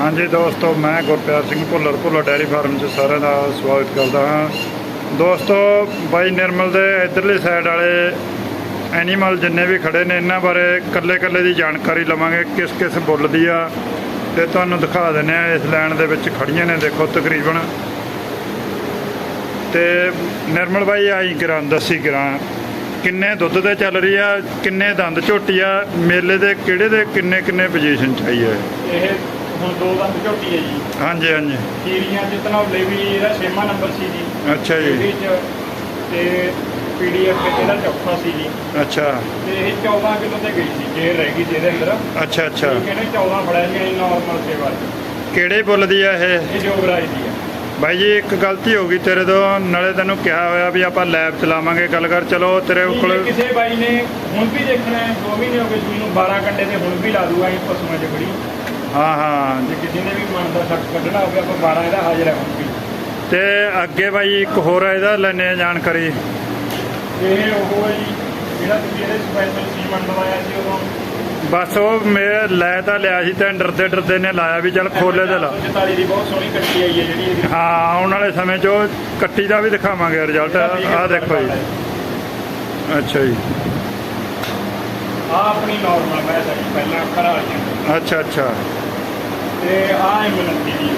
ਹਾਂਜੀ ਦੋਸਤੋ, ਮੈਂ ਗੁਰਪਿਆਰ ਸਿੰਘ ਭੁੱਲਰ ਭੁੱਲਰ ਡੈਰੀ ਫਾਰਮ 'ਚ ਸਾਰਿਆਂ ਦਾ ਸਵਾਗਤ ਕਰਦਾ ਹਾਂ। ਦੋਸਤੋ, ਬਾਈ ਨਿਰਮਲ ਦੇ ਇਧਰਲੀ ਸਾਈਡ ਵਾਲੇ ਐਨੀਮਲ ਜਿੰਨੇ ਵੀ ਖੜੇ ਨੇ, ਇਹਨਾਂ ਬਾਰੇ ਕੱਲੇ-ਕੱਲੇ ਦੀ ਜਾਣਕਾਰੀ ਲਵਾਂਗੇ ਕਿਸ ਕਿਸ ਬੁੱਲ ਦੀ ਆ ਤੇ ਤੁਹਾਨੂੰ ਦਿਖਾ ਦਿੰਦੇ ਆ ਇਸ ਲਾਈਨ ਦੇ ਵਿੱਚ ਖੜੀਆਂ ਨੇ, ਦੇਖੋ ਤਕਰੀਬਨ। ਤੇ ਨਿਰਮਲ ਬਾਈ ਆਈ ਕਰਾਂ ਦੱਸੀ ਕਰਾਂ ਕਿੰਨੇ ਦੁੱਧ ਤੇ ਚੱਲ ਰਹੀ ਆ, ਕਿੰਨੇ ਦੰਦ ਝੋਟੀ ਆ, ਮੇਲੇ ਦੇ ਕਿਹੜੇ ਦੇ ਕਿੰਨੇ ਕਿੰਨੇ ਪੋਜੀਸ਼ਨ ਚਾਹੀਏ ਇਹ ਹੁਣ ਦੋ ਦੰਦ ਝੋਟੀ ਹੈ ਜੀ। ਹਾਂਜੀ ਹਾਂਜੀ। ਕੀਰੀਆਂ ਚ ਧਨੌਲੇ ਵੀ ਇਹਦਾ ਛੇਵਾਂ ਨੰਬਰ ਸੀ ਜੀ। ਅੱਛਾ ਜੀ। ਇਹਦੇ ਚ ਤੇ ਪੀਡੀਐਫ ਇਹਦਾ ਚੌਥਾ ਸੀ ਜੀ। ਅੱਛਾ। ਤੇ ਇਹ 14 ਕਿਲੋ ਤੇ ਗਈ ਸੀ ਜੇ ਰਹਿ ਗਈ ਜਿਹਦੇ ਅੰਦਰ। ਅੱਛਾ ਅੱਛਾ। ਕਹਿੰਦੇ 14 ਫੜਿਆ ਸੀ ਨਾਰਮਲ ਸੇਵਾ ਕਿਹੜੇ ਬੁੱਲ ਦੀ ਆ ਇਹ? ਇਹ ਜੋਗਰਾਜ ਦੀ ਹੈ ਬਾਈ ਜੀ ਇੱਕ ਗਲਤੀ ਹੋ ਗਈ ਤੇਰੇ ਤੋਂ ਨਾਲੇ ਤੈਨੂੰ ਕਿਹਾ ਹੋਇਆ ਵੀ ਆਪਾਂ ਲੈਬ ਚਲਾਵਾਂਗੇ ਗੱਲ ਕਰ ਚਲੋ ਤੇਰੇ ਕੋਲ ਜੇ ਕਿਸੇ ਬਾਈ ਨੇ ਹੁਣ ਵੀ ਦੇਖਣਾ ਹੈ 2 ਮਹੀਨੇ ਹੋ ਗਏ ਸੂਈ ਨੂੰ 12 ਘੰਟੇ ਤੇ ਹੁਣ ਵੀ ਲਾ ਦੂਗਾ ਇਹ ਪਸ਼ੂਆਂ 'ਚ ਬੜੀ। ਹਾਂ ਹਾਂ। ਜੇ ਕਿਸੇ ਨੇ ਵੀ ਮਨ ਦਾ ਸ਼ੱਕ ਕੱਢਣਾ ਹੋਵੇ ਆਪਾਂ 12 ਇਹਦਾ ਹਾਜ਼ਰ ਹੈ ਤੇ ਅੱਗੇ ਬਾਈ ਇੱਕ ਹੋਰ ਇਹਦਾ ਲੈਣੇ ਜਾਣਕਾਰੀ। ਇਹ ਉਹ ਹੈ ਜੀ ਜਿਹੜਾ ਤੁਸੀਂ ਇਹਦੇ ਸਪੈਸ਼ਲ ਸੀਮਨ ਲਵਾਇਆ ਸੀ ਉਦੋਂ। ਬਸ ਉਹ ਮੈਂ ਲੈ ਤਾਂ ਲਿਆ ਸੀ ਤੇ ਡਰਦੇ ਡਰਦੇ ਨੇ ਲਾਇਆ ਵੀ ਚੱਲ ਖੋਲੇ ਤੇ ਲਾ। 44 ਦੀ ਬਹੁਤ ਸੋਹਣੀ ਕੱਟੀ ਆਈ ਹੈ ਜਿਹੜੀ ਇਹਦੀ। ਹਾਂ ਆਉਣ ਵਾਲੇ ਸਮੇਂ 'ਚ ਉਹ ਕੱਟੀ ਦਾ ਵੀ ਦਿਖਾਵਾਂਗੇ ਰਿਜ਼ਲਟ ਆਹ ਦੇਖੋ ਜੀ। ਅੱਛਾ ਜੀ। ਆ ਆਪਣੀ ਨਾਰਮਲ ਮੈਚ ਹੈ ਪਹਿਲਾਂ ਖਰਾ ਵਾਲੀਆਂ। ਅੱਛਾ ਅੱਛਾ। ਤੇ ਆ ਇਮਨਤੀ ਦੀ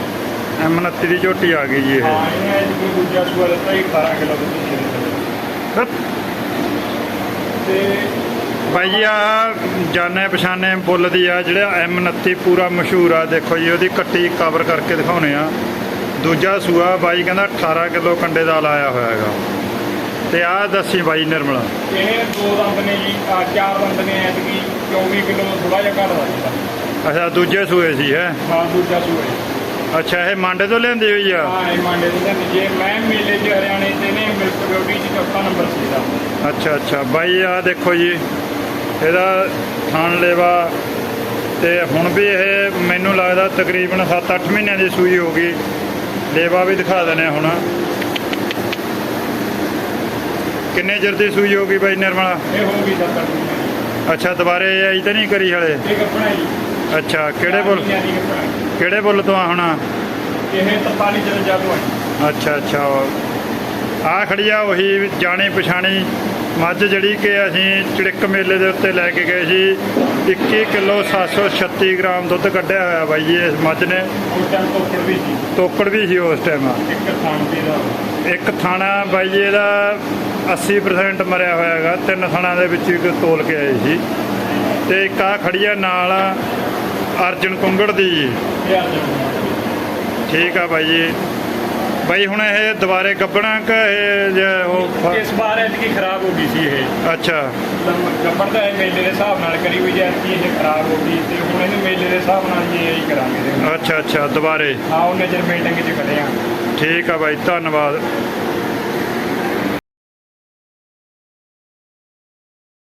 M29 ਦੀ ਝੋਟੀ ਆ ਗਈ ਜੀ ਇਹ। ਹਾਂ ਅੱਜ ਕੋਈ ਦੂਜਾ ਸੂਆ ਦਿੱਤਾ ਹੀ 18 ਕਿਲੋ ਦੁੱਧ ਸੀ ਇਹਦੇ ਥੱਲੇ। ਤੇ ਭਾਈ ਜੀ ਆ ਜਾਣੇ ਪਛਾਣੇ ਬੁੱਲ ਦੀ ਆ ਜਿਹੜਾ M29 ਪੂਰਾ ਮਸ਼ਹੂਰ ਆ। ਦੇਖੋ ਜੀ ਉਹਦੀ ਕੱਟੀ ਕਵਰ ਕਰਕੇ ਦਿਖਾਉਣੇ ਆ। ਦੂਜਾ ਸੂਆ ਬਾਈ ਕਹਿੰਦਾ 18 ਕਿਲੋ ਕੰਡੇ ਦਾ ਲਾਇਆ ਹੋਇਆ ਹੈਗਾ। ਤੇ ਆ ਦੱਸੀ ਬਾਈ ਨਿਰਮਲ। ਇਹ ਦੋ ਦੰਦ ਨੇ ਜੀ ਆ ਚਾਰ ਦੰਦ ਨੇ ਐਤਕੀ 24 ਕਿਲੋ ਥੋੜਾ ਜਿਹਾ ਘੱਟ ਦਾ ਅੱਛਾ ਦੂਜੇ ਸੂਏ ਸੀ ਹੈ? ਹਾਂ ਦੂਜਾ ਹੈ ਅੱਛਾ ਇਹ ਮਾਂਡੇ ਤੋਂ ਲਿਆਂਦੀ ਹੋਈ ਆ? ਹਾਂ ਇਹ ਮਾਂਡੇ ਦੇ ਨੇ ਜੇ ਮੈਂ ਮੇਲੇ 'ਚ ਹਰਿਆਣੇ ਤੇ ਨੇ ਮਿਲਕ ਬਿਊਟੀ 'ਚ ਚੌਥਾ ਨੰਬਰ ਸੀ ਇਹਦਾ ਅੱਛਾ ਅੱਛਾ। ਬਾਈ ਆ ਦੇਖੋ ਜੀ ਇਹਦਾ ਥਣ ਲੇਵਾ ਤੇ ਹੁਣ ਵੀ ਇਹ ਮੈਨੂੰ ਲੱਗਦਾ ਤਕਰੀਬਨ 7-8 ਮਹੀਨਿਆਂ ਦੀ ਸੂਈ ਹੋ ਗਈ। ਲੇਵਾ ਵੀ ਦਿਖਾ ਦਨੇ ਹੁਣ। ਕਿੰਨੇ ਚਿਰ ਦੀ ਸੂਈ ਹੋ ਗਈ ਬਾਈ ਨਿਰਮਲਾ? ਇਹ ਹੋ ਗਈ ਸੱਤ ਅੱਠ ਮਹੀਨੇ ਅੱਛਾ ਦੁਬਾਰੇ ਆਈ ਤਾਂ ਨਹੀਂ ਕਰੀ ਹਲੇ? ਦੀ। ਇਹ ਕੱਪੜਾ ਜੀ ਅੱਛਾ ਕਿਹੜੇ ਬੁੱਲ ਕਿਹੜੇ ਬੁੱਲ ਤੋਂ ਆ ਹੁਣ? ਇਹ 43 ਜਨ ਹੈ ਅੱਛਾ ਅੱਛਾ। ਆ ਖੜੀ ਆ ਉਹੀ ਜਾਣੀ ਪਛਾਣੀ ਮੱਝ ਜਿਹੜੀ ਕਿ ਅਸੀਂ ਚੜਿੱਕ ਮੇਲੇ ਦੇ ਉੱਤੇ ਲੈ ਕੇ ਗਏ ਸੀ। 21 ਕਿਲੋ 736 ਗ੍ਰਾਮ ਦੁੱਧ ਕੱਢਿਆ ਹੋਇਆ ਬਾਈ ਜੀ ਇਸ ਮੱਝ ਨੇ। ਵੀ ਸੀ। ਤੋਕੜ ਵੀ ਸੀ ਉਸ ਟਾਈਮ ਇੱਕ ਥਾਣ ਬਾਈ ਜੀ ਇਹਦਾ 80% ਮਰਿਆ ਹੋਇਆ ਹੈਗਾ। ਤਿੰਨ ਥਾਣਾ ਦੇ ਵਿੱਚ ਇੱਕ ਤੋਲ ਕੇ ਆਏ ਸੀ। ਤੇ ਇੱਕ ਆ ਖੜੀ ਆ ਨਾਲ ਅਰਜਨ ਕੁੰਗੜ ਦੀ। ਜੀ ਇਹ ਠੀਕ ਆ ਬਾਈ ਜੀ। ਬਾਈ ਹੁਣ ਇਹ ਦੁਬਾਰੇ ਗੱਬਣਾ ਕਿ ਇਹ ਜੇ ਉਹ ਇਸ ਵਾਰ ਐਤਕੀ ਖਰਾਬ ਹੋ ਗਈ ਸੀ ਇਹ। ਅੱਛਾ। ਗੱਬਰ ਦਾ ਇਹ ਮੇਲੇ ਦੇ ਹਿਸਾਬ ਨਾਲ ਕਰੀ ਹੋਈ ਐਤਕੀ ਇਹ ਖਰਾਬ ਹੋ ਗਈ ਤੇ ਹੁਣ ਇਹਨੂੰ ਮੇਲੇ ਦੇ ਹਿਸਾਬ ਨਾਲ ਜੀ ਇਹੀ ਕਰਾਂਗੇ। ਇਹਦੇ। ਅੱਛਾ ਅੱਛਾ ਦੁਬਾਰੇ। ਹਾਂ ਉਹ ਨਜ਼ਰ ਮੀਟਿੰਗ 'ਚ ਖੜੇ ਆ ਠੀਕ ਆ ਬਾਈ ਧੰਨਵਾਦ।